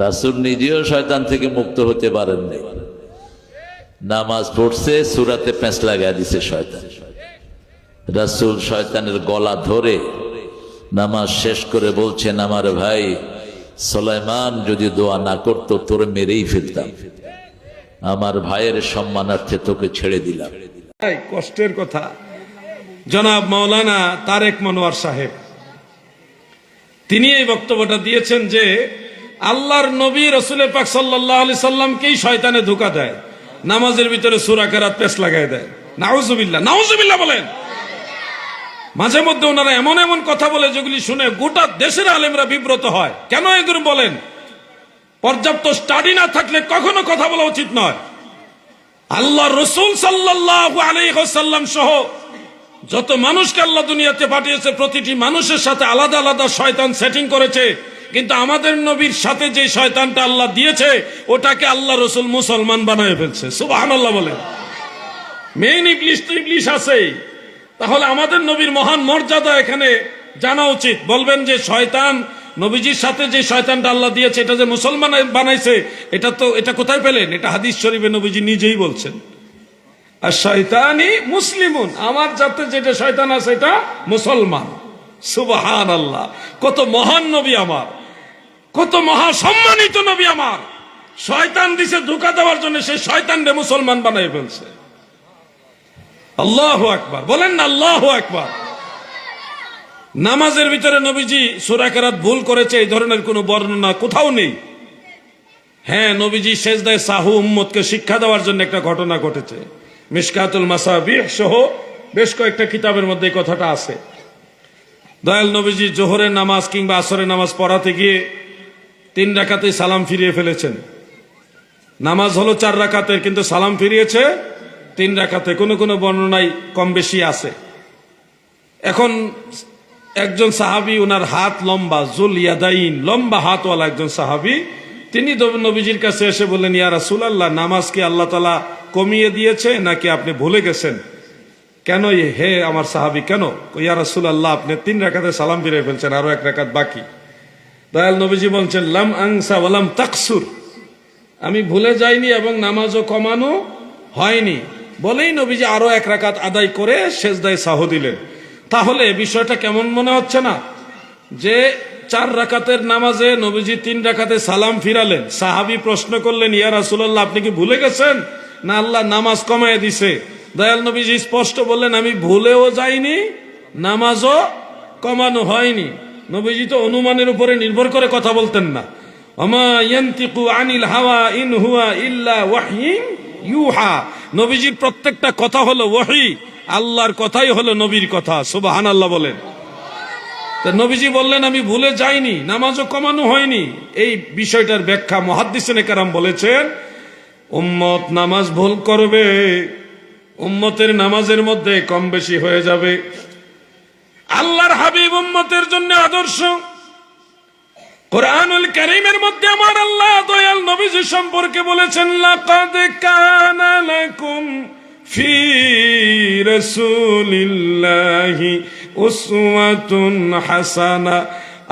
রাসুল নিজেও শয়তান থেকে মুক্ত হতে পারেননি। নামাজ পড়ছে, সুরাতে প্যাঁচ লাগাই দিছে শয়তান। রাসুল শয়তানের গলা ধরে নামাজ শেষ করে বলছেন, আমার ভাই সোলাইমান, যদি দোয়া না করতো, তোরে মেরেই ফেলতাম। আমার ভাইয়ের সম্মানার্থে তোকে ছেড়ে দিলাম। কষ্টের কথা। জনাব মাওলানা তারেক মনোয়ার সাহেব, তিনি এই বক্তব্যটা দিয়েছেন যে আল্লাহর নবী রসুলের পাক সাল্লাহ আলি সাল্লামকেই শয়তানে ধোকা দেয়। নামাজের ভিতরে সুরাকারাত পেশ লাগাই দেয়। নাউজুবিল্লাহ নাউজুবিল্লাহ বলেন। মাঝে মধ্যে ওনারা এমন এমন কথা বলে যেগুলি শুনে গোটা দেশের আলেমরা বিব্রত হয়। কেন এগুলো বলেন? পর্যাপ্ত স্টাডি না থাকলে কখনো কথা বলা উচিত নয়। আল্লাহ রসুল সাল্লাহ সহ যত মানুষকে আল্লাহ দুনিয়াতে পাঠিয়েছে, প্রতিটি মানুষের সাথে আলাদা আলাদা শয়তান সেটিং করেছে। কিন্তু আমাদের নবীর সাথে যে শয়তানটা আল্লাহ দিয়েছে, ওটাকে আল্লাহ রসুল মুসলমান বানায় ফেলছে। সুবাহ আল্লাহ বলেন। মেইন ইংলিশ তো ইংলিশ আছেই। তাহলে আমাদের নবীর মহান মর্যাদা এখানে জানা উচিত। বলবেন যে শয়তান, নবীজির সাথে যে শয়তানটা আল্লাহ দিয়েছে, এটা যে মুসলমান বানাইছে, এটা তো, এটা কোথায় পেলেন? এটা হাদিস শরীফে নবীজি নিজেই বলছেন। আর শয়তানি মুসলিমুন, আমার যাতে যেটা শয়তান আছে, এটা মুসলমান। সুবাহান আল্লাহ কত মহান নবী আমার। কত মহা সম্মানিত নবী আমার। শয়তান দিছে ধোকা দেওয়ার জন্য সে শয়তান রে মুসলমান বানাই ফেলছে। আল্লাহ আকবার। বলেন না, আল্লাহ আকবার। নামাজের ভিতরে নবীজি সুরাকেরাত ভুল করেছে, এই ধরনের কোনো বর্ণনা কোথাও নেই। হ্যাঁ নবীজি শেষদায় সাহু উম্মতকে শিক্ষা দেওয়ার জন্য একটা ঘটনা ঘটেছে। মিসকাতুল মাসাবি সহ বেশ কয়েকটা কিতাবের মধ্যে এই কথাটা আছে। দয়াল নবীজি জোহরের নামাজ কিংবা আসরের নামাজ পড়াতে গিয়ে তিন রাকাতেই সালাম ফিরিয়ে ফেলেছেন। নামাজ হলো চার রাকাতের, কিন্তু সালাম ফিরিয়েছে তিন রাকাতে। কোনো কোনো বর্ণনায় কম বেশি আছে। এখন একজন সাহাবি ওনার হাত লম্বা, জুল ইয়াদাইন, লম্বা হাতওয়ালা একজন সাহাবি, তিনি নবীজির কাছে এসে বললেন, ইয়া রাসূলুল্লাহ, নামাজ কি আল্লাহ তালা কমিয়ে দিয়েছে নাকি আপনি ভুলে গেছেন? কেন হে আমার সাহাবি, কেন? ইয়া রাসূলুল্লাহ, আপনি তিন রাকাতে সালাম ফিরে ফেলছেন, আরও এক রাকাত বাকি। দয়াল নবীজি বলছেন, লাম আংসা ওয়ালাম তাকসুর। আমি ভুলে যাইনি এবং নামাজও কমানো হয়নি। বলেই নবীজি আরও এক রাকাত আদায় করে শেষদায় সাহ দিলেন। তাহলে বিষয়টা কেমন মনে হচ্ছে না? যে চার রাকাতের নামাজে নবীজি তিন রাকাতে সালাম ফিরালেন। সাহাবি প্রশ্ন করলেন, ইয়া রাসূলুল্লাহ, আপনি কি ভুলে গেছেন? না আল্লাহ নামাজ কমায় দিছে। দয়াল নবীজি স্পষ্ট বললেন, আমি ভুলেও যাইনি, নামাজও কমানো হয়নি। নবীজি তো অনুমানের উপরে নির্ভর করে কথা বলতেন না। আনিল হাওয়া নবীজির প্রত্যেকটা কথা ওয়াহি, আল্লাহর কথাই নবীর কথা, সুবহানাল্লাহ বলেন। তা নবীজি বললেন, আমি ভুলে যাইনি, নামাজও কমানো হয়নি। এই বিষয়টার ব্যাখ্যা মহাদ্দিসনে বলেছেন, উম্মত নামাজ ভুল করবে, উম্মতের নামাজের মধ্যে কম বেশি হয়ে যাবে। আল্লাহর হাবিব উম্মতের জন্য আদর্শ। কোরআনুল করিমের মধ্যে আমার আল্লাহ দয়াল নবীজি সম্পর্কে বলেছেন, লাকাদ কানা লাকুম ফি রাসূলিল্লাহি উসওয়াতুন হাসানা।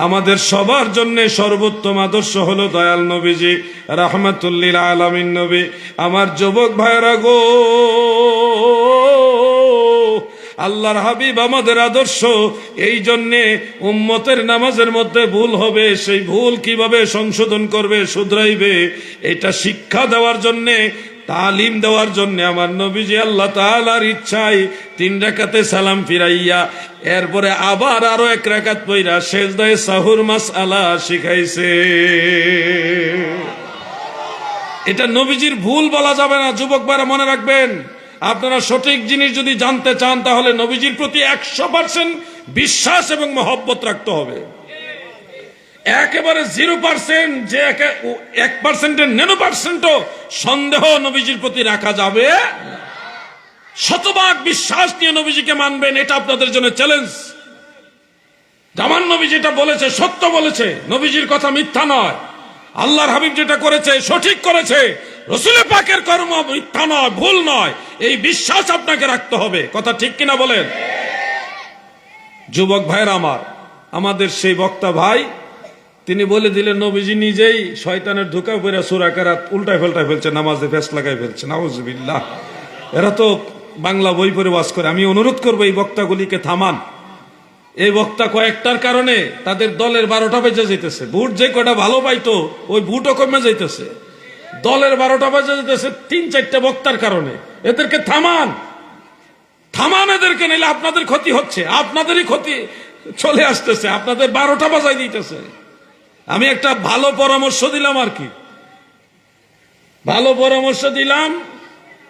আমাদের সবার জন্য সর্বোত্তম আদর্শ হলো দয়াল নবীজি রাহমাতুল্লিল আলামিন নবী। আমার যুবক ভাইরা গো আল্লাহর হাবিব আমাদের আদর্শ। এই জন্যে উম্মতের নামাজের মধ্যে ভুল হবে, সেই ভুল কীভাবে সংশোধন করবে, শুধরাইবে, এটা শিক্ষা দেওয়ার জন্যে, তালিম দেওয়ার জন্য আমার নবীজি আল্লাহ তাআলার ইচ্ছায় তিন রাকাতে সালাম ফিরাইয়া, এরপরে আবার আরও এক রাকাত পইরা শেষদায় সাহুর মাস আলা শিখাইছে। এটা নবীজির ভুল বলা যাবে না, যুবক ভাইরা মনে রাখবেন। আপনারা সঠিক জিনিস যদি জানতে চান, তাহলে নবীজির প্রতি একশো পার্সেন্ট বিশ্বাস এবং মহব্বত রাখতে হবে। একেবারে জিরো পার্সেন্ট যে একে- পার্সেন্টের নেনো পার্সেন্টও সন্দেহ নবীজির প্রতি রাখা যাবে শতভাগ বিশ্বাস নিয়ে নবীজিকে মানবেন, এটা আপনাদের জন্য চ্যালেঞ্জ জামান নবী যেটা বলেছে, সত্য বলেছে, নবীজির কথা মিথ্যা নয়। আল্লাহর হাবিব যেটা করেছে, সঠিক করেছে। রসুলের পাকের কর্ম মিথ্যা নয়, ভুল নয়। এই বিশ্বাস আপনাকে রাখতে হবে। কথা ঠিক কিনা বলেন? যুবক ভাইয়ের আমার, আমাদের সেই বক্তা ভাই, তিনি বলে দিলেন, নবীজি নিজেই শয়তানের ঢুকা পড়ে সুরাকারাত উল্টায় ফেলটায় ফেলছে, নামাজে ফেস লাগাই ফেলছে। নাউজুবিল্লাহ। এরা তো বাংলা বই পড়ে ওয়াজ করে। আমি অনুরোধ করব এই বক্তাগুলিকে থামান। এই বক্তা কয়েকটার কারণে তাদের দলের বারোটা বেজে যেতেছে বুট যে কটা ভালো পাইতো, ওই বুটও কমে যাইতেছে। দলের বারোটা বেজে যেতেছে, তিন, চারটে বক্তার কারণে। এদেরকে থামান। থামান এদেরকে নিলে আপনাদের ক্ষতি হচ্ছে। আপনাদেরই ক্ষতি চলে আসতেছে। আপনাদের বারোটা বাজাই দিতেছে। আমি একটা ভালো পরামর্শ দিলাম আর কি। ভালো পরামর্শ দিলাম,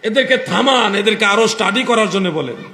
এদেরকে থামান, এদেরকে আরও স্টাডি করার জন্য বলেন।